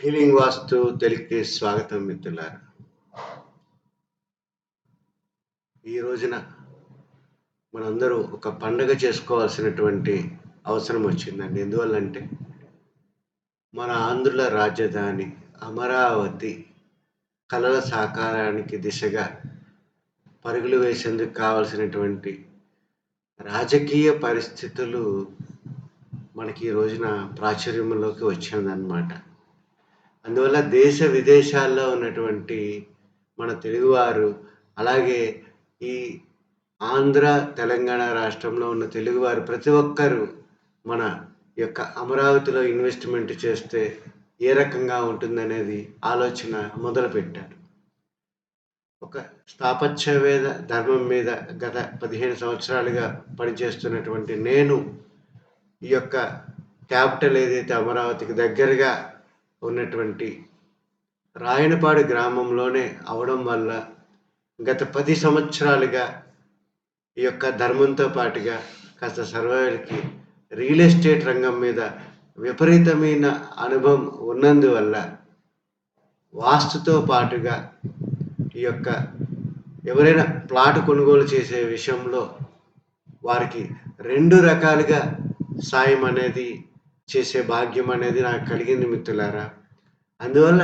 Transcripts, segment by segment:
Healing వాస్తు తెలుగుకి స్వాగతం మిత్రులారా. ఈ రోజున మనందరూ ఒక పండగ చేసుకోవాల్సినటువంటి అవసరం వచ్చిందండి. ఎందువల్లంటే మన ఆంధ్రుల రాజధాని అమరావతి కళల సాకారానికి దిశగా పరుగులు వేసేందుకు కావలసినటువంటి రాజకీయ పరిస్థితులు మనకి ఈ రోజున ప్రాచుర్యంలోకి వచ్చిందనమాట అందువల్ల దేశ విదేశాల్లో ఉన్నటువంటి మన తెలుగువారు అలాగే ఈ ఆంధ్ర తెలంగాణ రాష్ట్రంలో ఉన్న తెలుగువారు ప్రతి ఒక్కరూ మన యొక్క అమరావతిలో ఇన్వెస్ట్మెంట్ చేస్తే ఏ రకంగా ఉంటుందనేది ఆలోచన మొదలుపెట్టారు. ఒక స్థాపత్యవేద ధర్మం మీద గత పదిహేను సంవత్సరాలుగా పనిచేస్తున్నటువంటి నేను ఈ యొక్క క్యాపిటల్ ఏదైతే అమరావతికి దగ్గరగా ఉన్నటువంటి రాయనపాడు గ్రామంలోనే అవడం వల్ల గత పది సంవత్సరాలుగా ఈ యొక్క ధర్మంతో పాటుగా కాస్త సర్వైవర్కి రియల్ ఎస్టేట్ రంగం మీద విపరీతమైన అనుభవం ఉన్నందువల్ల వాస్తుతో పాటుగా ఈ యొక్క ఎవరైనా ప్లాట్ కొనుగోలు చేసే విషయంలో వారికి రెండు రకాలుగా సాయం అనేది చేసే భాగ్యం అనేది నాకు కలిగింది మిత్రులారా. అందువల్ల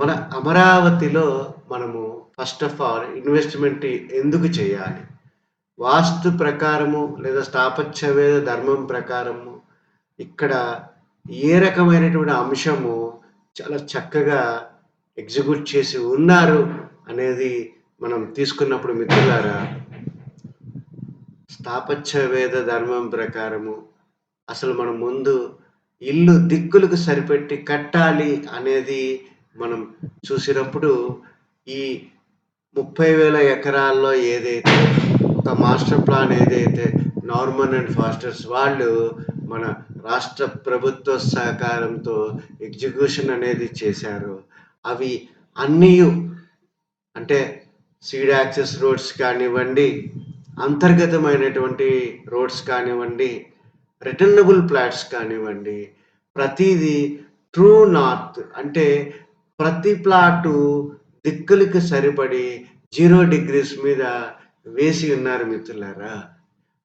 మన అమరావతిలో మనము ఫస్ట్ ఆఫ్ ఆల్ ఇన్వెస్ట్మెంట్ ఎందుకు చేయాలి? వాస్తు ప్రకారము లేదా స్థాపత్యవేద ధర్మం ప్రకారము ఇక్కడ ఏ రకమైనటువంటి అంశము చాలా చక్కగా ఎగ్జిక్యూట్ చేసి ఉన్నారు అనేది మనం తీసుకున్నప్పుడు మిత్రులారా స్థాపత్యవేద ధర్మం ప్రకారము అసలు మనం ముందు ఇల్లు దిక్కులకు సరిపెట్టి కట్టాలి అనేది మనం చూసినప్పుడు ఈ ముప్పై వేల ఎకరాల్లో ఏదైతే ఒక మాస్టర్ ప్లాన్ ఏదైతే నార్మన్ అండ్ ఫాస్టర్స్ వాళ్ళు మన రాష్ట్ర ప్రభుత్వ సహకారంతో ఎగ్జిక్యూషన్ అనేది చేశారు అవి అన్నీ అంటే సీడ్ యాక్సెస్ రోడ్స్ కానివ్వండి అంతర్గతమైనటువంటి రోడ్స్ కానివ్వండి రిటర్నబుల్ ప్లాట్స్ కానివ్వండి ప్రతిదీ ట్రూ నార్త్ అంటే ప్రతి ప్లాటు దిక్కులకి సరిపడి జీరో డిగ్రీస్ మీద వేసి ఉన్నారు మిత్రులారా.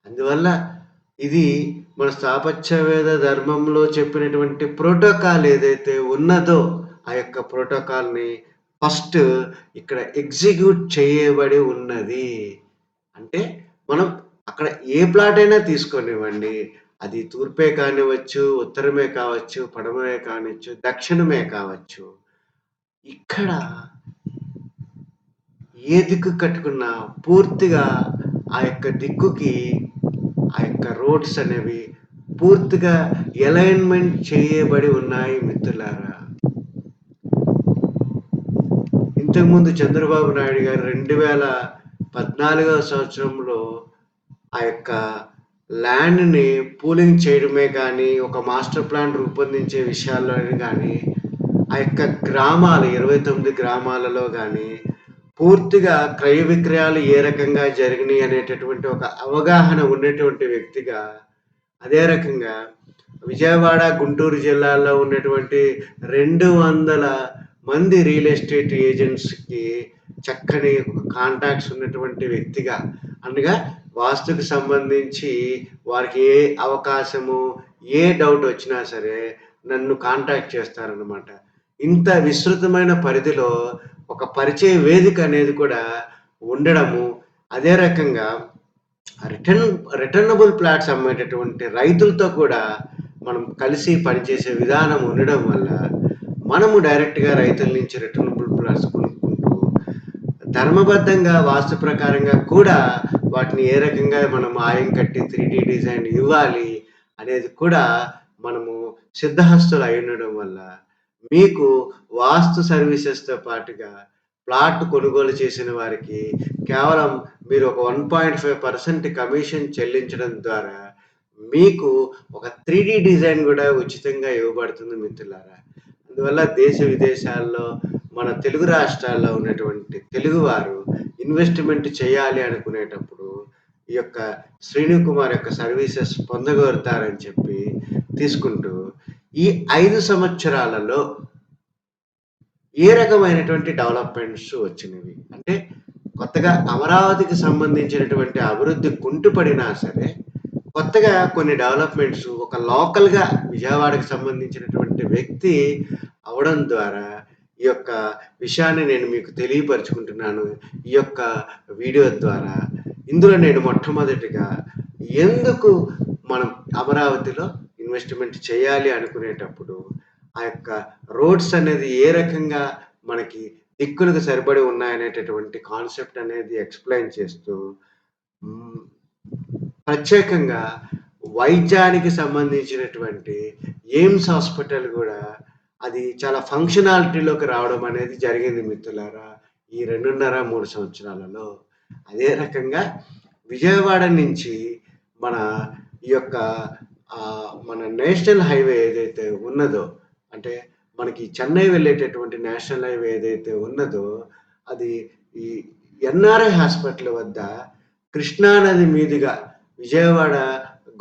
అందువల్ల ఇది మన స్థాపత్యవేద ధర్మంలో చెప్పినటువంటి ప్రోటోకాల్ ఏదైతే ఉన్నదో ఆ యొక్క ప్రోటోకాల్ని ఫస్ట్ ఇక్కడ ఎగ్జిక్యూట్ చేయబడి ఉన్నది. అంటే మనం అక్కడ ఏ ప్లాట్ అయినా తీసుకొనివ్వండి అది తూర్పే కానివచ్చు ఉత్తరమే కావచ్చు పడమరే కానివచ్చు దక్షిణమే కావచ్చు. ఇక్కడ ఏ దిక్కు కట్టుకున్నా పూర్తిగా ఆ యొక్క దిక్కుకి ఆ యొక్క రోడ్స్ అనేవి పూర్తిగా అలైన్మెంట్ చేయబడి ఉన్నాయి మిత్రులారా. ఇంతకుముందు చంద్రబాబు నాయుడు గారు రెండు వేల పద్నాలుగవ సంవత్సరంలో ఆ యొక్క ల్యాండ్ని పూలింగ్ చేయడమే కానీ ఒక మాస్టర్ ప్లాన్ రూపొందించే విషయాల్లో కానీ ఆ యొక్క గ్రామాలు ఇరవై తొమ్మిది గ్రామాలలో కానీ పూర్తిగా క్రయ విక్రయాలు ఏ రకంగా జరిగినాయి అనేటటువంటి ఒక అవగాహన ఉన్నటువంటి వ్యక్తిగా అదే రకంగా విజయవాడ గుంటూరు జిల్లాలో ఉన్నటువంటి రెండు వందల మంది రియల్ ఎస్టేట్ ఏజెంట్స్కి చక్కని కాంటాక్ట్స్ ఉన్నటువంటి వ్యక్తిగా అనగా వాస్తుకు సంబంధించి వారికి ఏ అవకాశము ఏ డౌట్ వచ్చినా సరే నన్ను కాంటాక్ట్ చేస్తారనమాట ఇంత విస్తృతమైన పరిధిలో ఒక పరిచయ వేదిక అనేది కూడా ఉండడము అదే రకంగా రిటర్న్ రిటర్నబుల్ ప్లాట్స్ అమ్మేటటువంటి రైతులతో కూడా మనం కలిసి పనిచేసే విధానం ఉండడం వల్ల మనము డైరెక్ట్గా రైతుల నుంచి రిటర్నబుల్ ప్లాట్స్ ధర్మబద్ధంగా వాస్తు ప్రకారంగా కూడా వాటిని ఏ రకంగా మనం ఆయం కట్టి త్రీ డిజైన్ ఇవ్వాలి అనేది కూడా మనము సిద్ధహస్తులు అయి ఉండడం వల్ల మీకు వాస్తు సర్వీసెస్తో పాటుగా ప్లాట్ కొనుగోలు చేసిన వారికి కేవలం మీరు ఒక one point five percent commission చెల్లించడం ద్వారా మీకు ఒక త్రీ డిజైన్ కూడా ఉచితంగా ఇవ్వబడుతుంది మిత్రులారా. అందువల్ల దేశ విదేశాల్లో మన తెలుగు రాష్ట్రాల్లో ఉన్నటువంటి తెలుగువారు ఇన్వెస్ట్మెంట్ చేయాలి అనుకునేటప్పుడు ఈ యొక్క శ్రీను కుమార్ యొక్క సర్వీసెస్ పొందగోరుతారని చెప్పి తీసుకుంటూ ఈ ఐదు సంవత్సరాలలో ఏ రకమైనటువంటి డెవలప్‌మెంట్స్ వచ్చినవి? అంటే కొత్తగా అమరావతికి సంబంధించినటువంటి అభివృద్ధి కుంటుపడినా సరే, కొత్తగా కొన్ని డెవలప్‌మెంట్స్ ఒక లోకల్‌గా విజయవాడకి సంబంధించినటువంటి వ్యక్తి అవడం ద్వారా, ఈ యొక్క విషయాన్ని నేను మీకు తెలియపరుచుకుంటున్నాను. ఈ యొక్క వీడియో ద్వారా. ఇందులో నేను మొట్టమొదటిగా ఎందుకు మనం అమరావతిలో ఇన్వెస్ట్‌మెంట్ చేయాలి అనుకునేటప్పుడు, ఆ యొక్క రోడ్స్ అనేది ఏ రకంగా మనకి దిక్కులకు సరిపడి ఉన్నాయనేటటువంటి కాన్సెప్ట్ అనేది ఎక్స్‌ప్లెయిన్ చేస్తూ ప్రత్యేకంగా వైద్యానికి సంబంధించినటువంటి ఎయిమ్స్ హాస్పిటల్ కూడా అది చాలా ఫంక్షనాలిటీలోకి రావడం అనేది జరిగింది మిత్రులారా. ఈ 2.5, 3 సంవత్సరాలలో. అదే రకంగా విజయవాడ నుంచి మన ఈ యొక్క మన నేషనల్ హైవే ఏదైతే ఉన్నదో, అంటే మనకి చెన్నై వెళ్ళేటటువంటి నేషనల్ హైవే ఏదైతే ఉన్నదో, అది ఈ ఎన్ఆర్ఐ హాస్పిటల్ వద్ద కృష్ణానది మీదుగా విజయవాడ,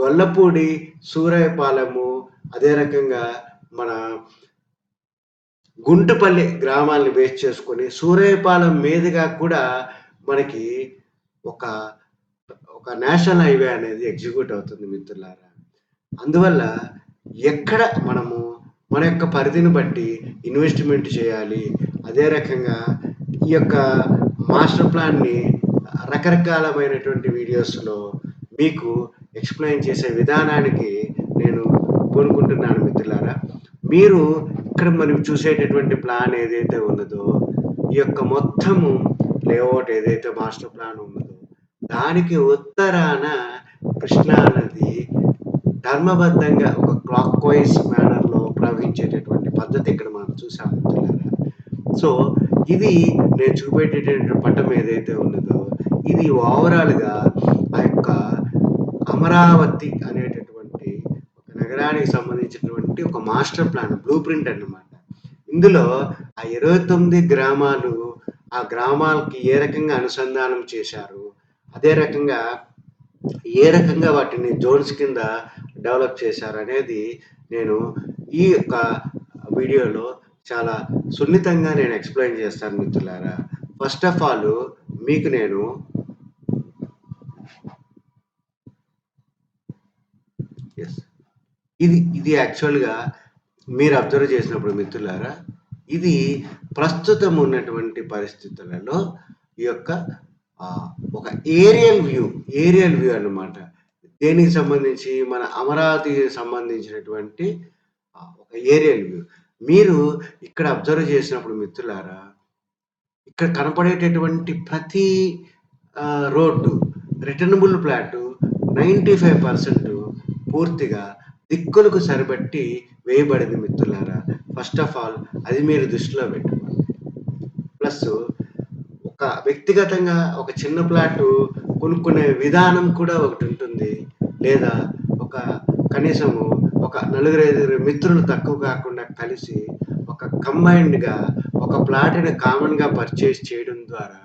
గొల్లపూడి, సూరాయపాలెము, అదే రకంగా మన గుంటుపల్లి గ్రామాల్ని బేస్ చేసుకొని సూరాయపాలెం మీదుగా కూడా మనకి ఒక, ఒక నేషనల్ హైవే అనేది ఎగ్జిక్యూట్ అవుతుంది మిత్రులారా. అందువల్ల ఎక్కడ మనము మన యొక్క పరిధిని బట్టి ఇన్వెస్ట్‌మెంట్ చేయాలి. అదే రకంగా ఈ యొక్క మాస్టర్ ప్లాన్‌ని రకరకాలమైనటువంటి వీడియోస్‌లో మీకు ఎక్స్‌ప్లెయిన్ చేసే విధానానికి నేను కోరుకుంటున్నాను మిత్రులారా. మీరు ఇక్కడ మనం చూసేటటువంటి ప్లాన్ ఏదైతే ఉన్నదో, ఈ యొక్క మొత్తము లేఅవుట్ ఏదైతే మాస్టర్ ప్లాన్ ఉన్నదో, దానికి ఉత్తరాన కృష్ణా నది ధర్మబద్ధంగా ఒక క్లాక్ వైస్ మేనర్‌లో ప్రవహించేటటువంటి పద్ధతి ఇక్కడ మనం చూసాము సో, ఇది నేను చూపెట్టేటటువంటి పటం ఏదైతే ఉన్నదో, ఇది ఓవరాల్‌గా ఆ యొక్క అమరావతి అనే నగరానికి సంబంధించినటువంటి ఒక మాస్టర్ ప్లాన్, బ్లూ ప్రింట్ అన్నమాట. ఇందులో ఆ 29 గ్రామాలు, ఆ గ్రామాలకి ఏ రకంగా అనుసంధానం చేశారు, అదే రకంగా ఏ రకంగా వాటిని జోన్స్ కింద డెవలప్ చేశారనేది నేను ఈ యొక్క వీడియోలో చాలా సున్నితంగా నేను ఎక్స్‌ప్లెయిన్ చేస్తాను మిత్రులారా. ఫస్ట్ ఆఫ్ ఆల్ మీకు నేను ఇది, ఇది యాక్చువల్‌గా మీరు అబ్జర్వ్ చేసినప్పుడు మిత్రులారా, ఇది ప్రస్తుతం ఉన్నటువంటి పరిస్థితులలో ఈ యొక్క ఒక ఏరియల్ వ్యూ, ఏరియల్ వ్యూ అన్నమాట. దేనికి సంబంధించి మన అమరావతికి సంబంధించినటువంటి ఒక ఏరియల్ వ్యూ. మీరు ఇక్కడ అబ్జర్వ్ చేసినప్పుడు మిత్రులారా, ఇక్కడ కనపడేటటువంటి ప్రతి road returnable plot ninety five percent పూర్తిగా దిక్కులకు సరిబట్టి వేయబడింది మిత్రులారా. ఫస్ట్ ఆఫ్ ఆల్ అది మీరు దృష్టిలో పెట్టుకోవాలి. ప్లస్ ఒక వ్యక్తిగతంగా ఒక చిన్న ప్లాట్ కొనుక్కునే విధానం కూడా ఒకటి ఉంటుంది లేదా ఒక కనీసము ఒక నలుగురు ఐదుగురు మిత్రులు తక్కువ కాకుండా కలిసి ఒక కంబైన్డ్‌గా ఒక ప్లాట్‌ని కామన్‌గా పర్చేస్ చేయడం ద్వారా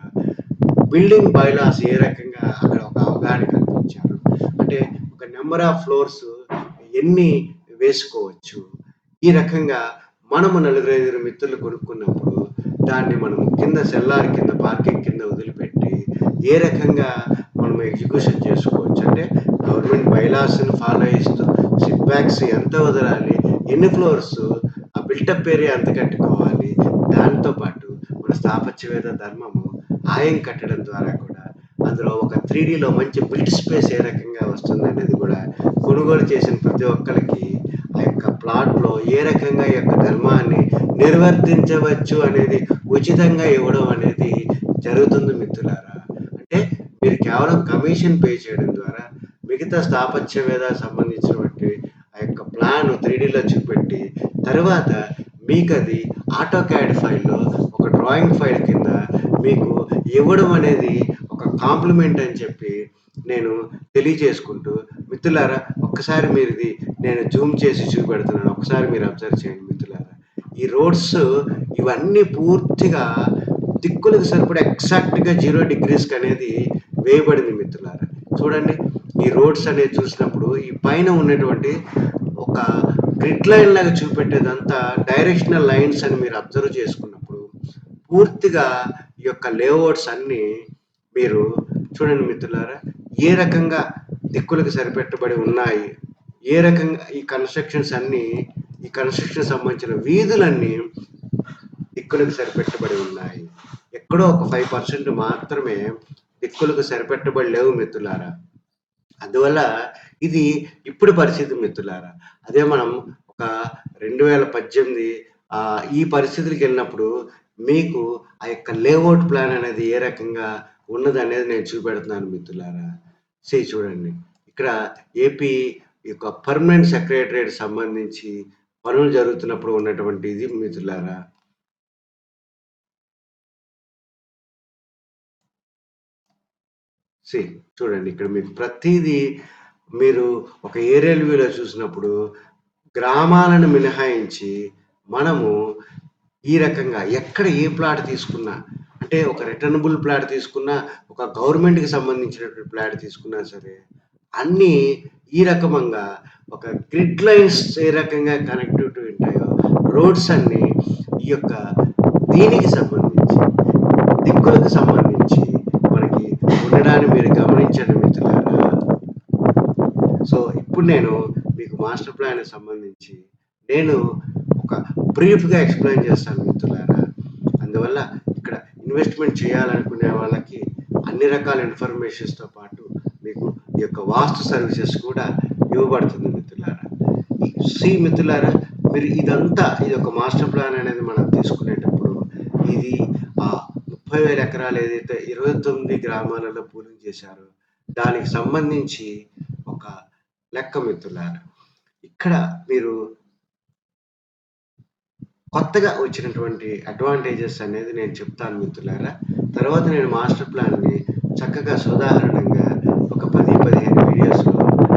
బిల్డింగ్ బైలాస్ ఏ రకంగా అక్కడ ఒక అవగాహన కల్పించారు. అంటే ఒక నెంబర్ ఆఫ్ ఫ్లోర్స్ ఎన్ని వేసుకోవచ్చు. ఈ రకంగా మనము నలుగురు నలుగురైదుగురు మిత్రులు కొనుక్కున్నప్పుడు దాన్ని మనము కింద సెల్లార్ కింద పార్కింగ్ కింద వదిలిపెట్టి ఏ రకంగా మనం ఎగ్జిక్యూషన్ చేసుకోవచ్చు. అంటే గవర్నమెంట్ బైలాస్‌ని ఫాలో చేస్తూ సిట్ బ్యాగ్స్ ఎంత వదలాలి, ఎన్ని ఫ్లోర్స్, ఆ బిల్టప్ ఏరియా ఎంత కట్టుకోవాలి. దాంతో పాటు మన స్థాపత్యవేద ధర్మము ఆయం కట్టడం ద్వారా కూడా అందులో ఒక త్రీడీలో మంచి బిల్డ్ స్పేస్ ఏ రకంగా వస్తుందనేది కూడా కొనుగోలు చేసిన ప్రతి ఒక్కరికి ఆ యొక్క ప్లాట్‌లో ఏ రకంగా ఈ యొక్క ధర్మాన్ని నిర్వర్తించవచ్చు అనేది ఉచితంగా ఇవ్వడం అనేది జరుగుతుంది మిత్రులారా. అంటే మీరు కేవలం కమిషన్ పే చేయడం ద్వారా మిగతా స్థాపత్యవేద సంబంధించినటువంటి ఆ యొక్క ప్లాన్ త్రీడీలో చూపెట్టి తర్వాత మీకు అది ఆటో క్యాడ్ ఫైల్‌లో ఒక డ్రాయింగ్ ఫైల్ కింద మీకు ఇవ్వడం అనేది ఒక కాంప్లిమెంట్ అని చెప్పి నేను తెలియజేసుకుంటూ మిత్రులారా ఒక్కసారి మీరిది నేను జూమ్ చేసి చూపెడుతున్నాను. ఒకసారి మీరు అబ్జర్వ్ చేయండి మిత్రులారా. ఈ రోడ్స్ ఇవన్నీ పూర్తిగా దిక్కులకు సరిపడా ఎగ్జాక్ట్‌గా జీరో డిగ్రీస్‌కి అనేది వేయబడింది మిత్రులారా. చూడండి ఈ రోడ్స్ అనేది చూసినప్పుడు ఈ పైన ఉన్నటువంటి ఒక గ్రిడ్ లైన్ లాగా చూపెట్టేదంతా డైరెక్షనల్ లైన్స్ అని మీరు అబ్జర్వ్ చేసుకున్నప్పుడు పూర్తిగా ఈ యొక్క లేఅవుట్స్ అన్నీ మీరు చూడండి మిత్రులారా ఏ రకంగా దిక్కులకు సరిపెట్టబడి ఉన్నాయి ఏ రకంగా ఈ కన్స్ట్రక్షన్స్ అన్నీ ఈ కన్స్ట్రక్షన్ సంబంధించిన వీధులన్నీ దిక్కులకు సరిపెట్టబడి ఉన్నాయి. ఎక్కడో ఒక ఫైవ్ పర్సెంట్ మాత్రమే దిక్కులకు సరిపెట్టబడి లేవు మిత్రులారా. అందువల్ల ఇది ఇప్పుడు పరిస్థితి మిత్రులారా. అదే మనం ఒక రెండు వేల పద్దెనిమిది ఈ పరిస్థితులకు వెళ్ళినప్పుడు మీకు ఆ యొక్క లేఅవుట్ ప్లాన్ అనేది ఏ రకంగా ఉన్నది అనేది నేను చూపెడుతున్నాను మిత్రులారా. సే చూడండి. ఇక్కడ ఏపీ యొక్క పర్మనెంట్ సెక్రటరేట్ సంబంధించి పనులు జరుగుతున్నప్పుడు ఉన్నటువంటి ఇది మిత్రులారా. సి చూడండి. ఇక్కడ మీకు ప్రతిదీ మీరు ఒక ఏరియల్ వ్యూలో చూసినప్పుడు గ్రామాలను మినహాయించి మనము ఈ రకంగా ఎక్కడ ఏ ప్లాట్ తీసుకున్నా అంటే ఒక రిటర్నబుల్ ప్లాట్ తీసుకున్నా ఒక గవర్నమెంట్కి సంబంధించినటువంటి ప్లాట్ తీసుకున్నా సరే అన్నీ ఈ రకంగా ఒక గ్రిడ్ లైన్స్ ఏ రకంగా కనెక్టివిటీ ఉంటాయో రోడ్స్ అన్నీ ఈ యొక్క దీనికి సంబంధించి దిక్కులకు సంబంధించి మనకి ఉండడాన్ని మీరు గమనించండి మిత్రులారా. సో ఇప్పుడు నేను మీకు మాస్టర్ ప్లాన్ సంబంధించి నేను ఒక బ్రీఫ్గా ఎక్స్ప్లెయిన్ చేస్తాను మిత్రులారా. అందువల్ల ఇక్కడ ఇన్వెస్ట్మెంట్ చేయాలనుకునే వాళ్ళకి అన్ని రకాల ఇన్ఫర్మేషన్స్తో పాటు మీకు ఈ యొక్క వాస్తు సర్వీసెస్ కూడా ఇవ్వబడుతుంది మిత్రులారా. సి మిత్రులారా మీరు ఇదంతా ఇది ఒక మాస్టర్ ప్లాన్ అనేది మనం తీసుకునేటప్పుడు ఇది ఆ ముప్పై వేల ఎకరాలు ఏదైతే ఇరవై తొమ్మిది గ్రామాలలో పూలింగ్ చేశారో దానికి సంబంధించి ఒక లెక్క మిత్రులారా. ఇక్కడ మీరు కొత్తగా వచ్చినటువంటి అడ్వాంటేజెస్ అనేది నేను చెప్తాను మిత్రులారా. తర్వాత నేను మాస్టర్ ప్లాన్ని చక్కగా సుదాహరణంగా ఒక పది పదిహేను వీడియోస్లో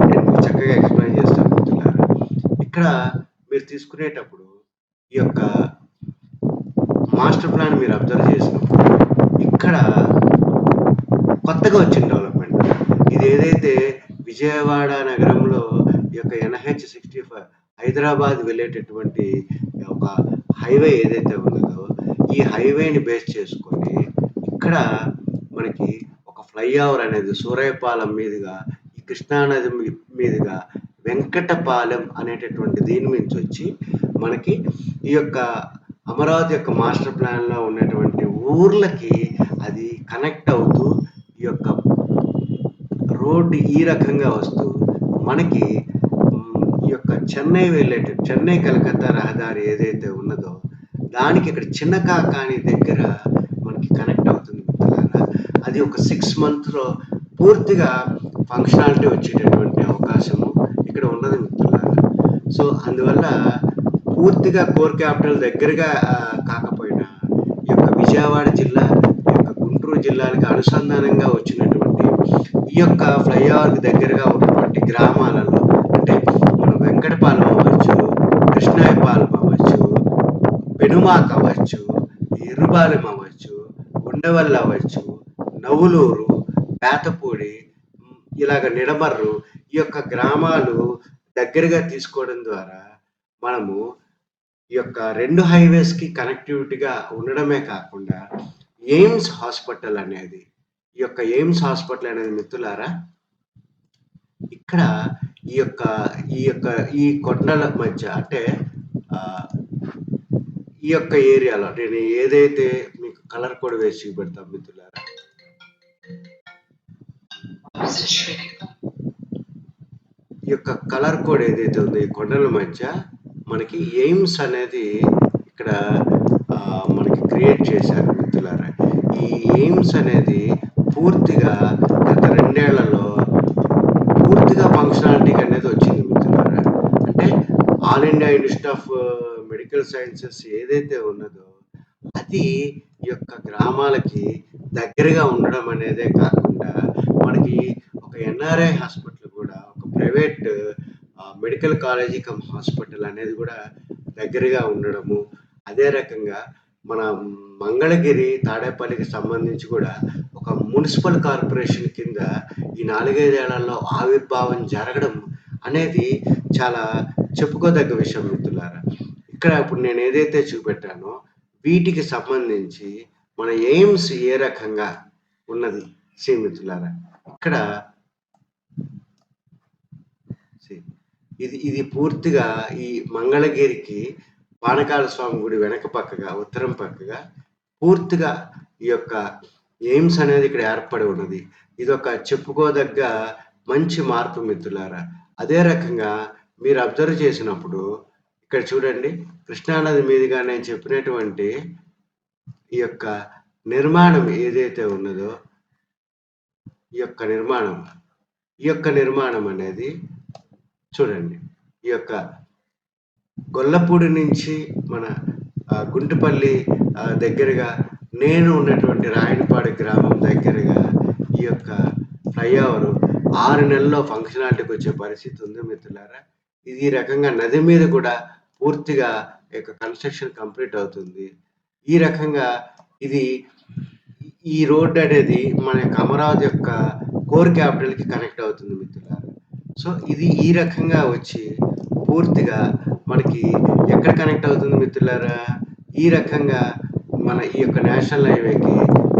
నేను మీకు చక్కగా ఎక్స్ప్లెయిన్ చేస్తాను మిత్రులారా. ఇక్కడ మీరు తీసుకునేటప్పుడు ఈ యొక్క మాస్టర్ ప్లాన్ మీరు అబ్జర్వ్ చేసినప్పుడు ఇక్కడ కొత్తగా వచ్చిన డెవలప్మెంట్ ఇది ఏదైతే విజయవాడ నగరంలో ఈ యొక్క ఎన్హెచ్ సిక్స్టీ ఫైవ్ హైదరాబాద్ వెళ్ళేటటువంటి ఒక హైవే ఏదైతే ఉన్నదో ఈ హైవేని బేస్ చేసుకొని ఇక్కడ మనకి ఒక ఫ్లైఓవర్ అనేది సూరయపాలెం మీదుగా ఈ కృష్ణానది మీదుగా వెంకటపాలెం అనేటటువంటి దీని నుంచి వచ్చి మనకి ఈ యొక్క అమరావతి యొక్క మాస్టర్ ప్లాన్లో ఉన్నటువంటి ఊర్లకి అది కనెక్ట్ అవుతూ ఈ యొక్క రోడ్డు ఈ రకంగా వస్తూ మనకి చెన్నై వెళ్ళేట చెన్నై కలకత్తా రహదారి ఏదైతే ఉన్నదో దానికి ఇక్కడ చిన్న కాకాని దగ్గర మనకి కనెక్ట్ అవుతుంది మిత్రులారా. అది ఒక సిక్స్ మంత్లో పూర్తిగా ఫంక్షనాలిటీ వచ్చేటటువంటి అవకాశము ఇక్కడ ఉన్నది మిత్రులారా. సో అందువల్ల పూర్తిగా కోర్ క్యాపిటల్ దగ్గరగా కాకపోయినా ఈ యొక్క విజయవాడ జిల్లా ఈ యొక్క గుంటూరు జిల్లాలకు అనుసంధానంగా వచ్చినటువంటి ఈ యొక్క ఫ్లైఓవర్కి దగ్గరగా ఉన్నటువంటి గ్రామాలలో మనం వెంకటపాలెం అవ్వచ్చు కృష్ణాయపాలెం అవ్వచ్చు పెనుమాక అవ్వచ్చు ఎర్రుబాలెం అవ్వచ్చు ఉండవల్లి అవ్వచ్చు నవ్వులూరు పేతపూడి ఇలాగ నిడమర్రు ఈ యొక్క గ్రామాలు దగ్గరగా తీసుకోవడం ద్వారా మనము ఈ యొక్క రెండు హైవేస్కి కనెక్టివిటీగా ఉండడమే కాకుండా ఎయిమ్స్ హాస్పిటల్ అనేది ఈ యొక్క ఎయిమ్స్ హాస్పిటల్ అనేది మిత్రులారా ఇక్కడ ఈ యొక్క ఈ యొక్క ఈ కొండల మధ్య అంటే ఈ యొక్క ఏరియాలో నేను ఏదైతే మీకు కలర్ కోడ్ వేసి పెడతా మిత్రులారా. ఈ యొక్క కలర్ కోడ్ ఏదైతే ఉందో ఈ కొండల మధ్య మనకి ఎయిమ్స్ అనేది ఇక్కడ మనకి క్రియేట్ చేశారు మిత్రులారా. ఈ ఎయిమ్స్ అనేది పూర్తిగా గత రెండేళ్ళలో ఫంక్షనాలిటీ అనేది వచ్చింది మిత్రులారా అంటే all India institute of medical sciences ఏదైతే ఉన్నదో అది ఈ యొక్క గ్రామాలకి దగ్గరగా ఉండడం అనేదే కాకుండా మనకి ఒక ఎన్ఆర్ఐ హాస్పిటల్ కూడా ఒక private uh, medical college cum hospital అనేది కూడా దగ్గరగా ఉండడము అదే రకంగా మన మంగళగిరి తాడేపల్లికి సంబంధించి కూడా ఒక మున్సిపల్ కార్పొరేషన్ కింద ఈ నాలుగైదేళ్ళలో ఆవిర్భావం జరగడం అనేది చాలా చెప్పుకోదగ్గ విషయం మిత్రులారా. ఇక్కడ ఇప్పుడు నేను ఏదైతే చూపెట్టానో వీటికి సంబంధించి మన ఎయిమ్స్ ఏ రకంగా ఉన్నది సీ మిత్రులారా. ఇక్కడ ఇది ఇది పూర్తిగా ఈ మంగళగిరికి పానకాల స్వామి గుడి వెనక పక్కగా ఉత్తరం పక్కగా పూర్తిగా ఈ యొక్క ఎయిమ్స్ అనేది ఇక్కడ ఏర్పడి ఉన్నది. ఇదొక చెప్పుకోదగ్గ మంచి మార్పు మిత్రులారా. అదే రకంగా మీరు అబ్జర్వ్ చేసినప్పుడు ఇక్కడ చూడండి కృష్ణానది మీదుగా నేను చెప్పినటువంటి ఈ యొక్క నిర్మాణం ఏదైతే ఉన్నదో ఈ యొక్క నిర్మాణం ఈ యొక్క నిర్మాణం అనేది చూడండి ఈ యొక్క గొల్లపూడి నుంచి మన గుంటుపల్లి దగ్గరగా నేను ఉన్నటువంటి రాయనపాడు గ్రామం దగ్గరగా ఈ యొక్క ఫ్లైఓవర్ ఆరు నెలల్లో ఫంక్షనాలిటీకి వచ్చే పరిస్థితి ఉంది మిత్రులారా. ఇది ఈ రకంగా నది మీద కూడా పూర్తిగా ఈ యొక్క కన్స్ట్రక్షన్ కంప్లీట్ అవుతుంది. ఈ రకంగా ఇది ఈ రోడ్ అనేది మన యొక్క అమరావతి యొక్క కోర్ క్యాపిటల్కి కనెక్ట్ అవుతుంది మిత్రులారా. సో ఇది ఈ రకంగా వచ్చి పూర్తిగా మనకి ఎక్కడ కనెక్ట్ అవుతుంది మిత్రులారా? ఈ రకంగా మన ఈ యొక్క నేషనల్ హైవేకి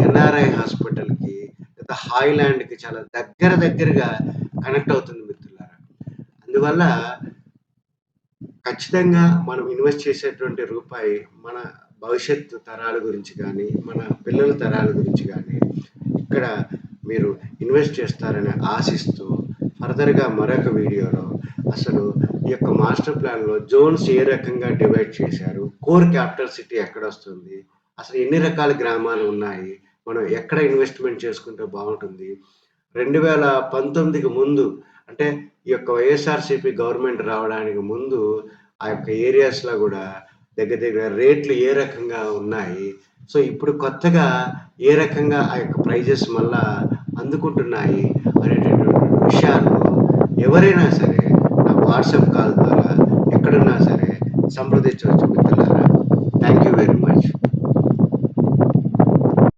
ఎన్ఆర్ఐ హాస్పిటల్కి లేదా హాయిలాండ్కి చాలా దగ్గర దగ్గరగా కనెక్ట్ అవుతుంది మిత్రులారా. అందువల్ల ఖచ్చితంగా మనం ఇన్వెస్ట్ చేసేటువంటి రూపాయి మన భవిష్యత్తు తరాల గురించి కానీ మన పిల్లల తరాల గురించి కానీ ఇక్కడ మీరు ఇన్వెస్ట్ చేస్తారని ఆశిస్తూ ఫర్దర్గా మరొక వీడియోలో అసలు ఈ యొక్క మాస్టర్ ప్లాన్లో జోన్స్ ఏ రకంగా డివైడ్ చేశారు కోర్ క్యాపిటల్ సిటీ ఎక్కడ వస్తుంది అసలు ఎన్ని రకాల గ్రామాలు ఉన్నాయి? మనం ఎక్కడ ఇన్వెస్ట్మెంట్ చేసుకుంటే బాగుంటుంది? రెండు వేల పంతొమ్మిదికి ముందు అంటే ఈ యొక్క వైఎస్ఆర్సీపీ గవర్నమెంట్ రావడానికి ముందు ఆ యొక్క ఏరియాస్లో కూడా దగ్గర దగ్గర రేట్లు ఏ రకంగా ఉన్నాయి? సో ఇప్పుడు కొత్తగా ఏ రకంగా ఆ యొక్క ప్రైజెస్ మళ్ళా అందుకుంటున్నాయి అనేటటువంటి విషయాలు ఎవరైనా సరే నా వాట్సాప్ కాల్ ద్వారా ఎక్కడున్నా సరే సంప్రదించవచ్చు మిత్రులారా. Thank you very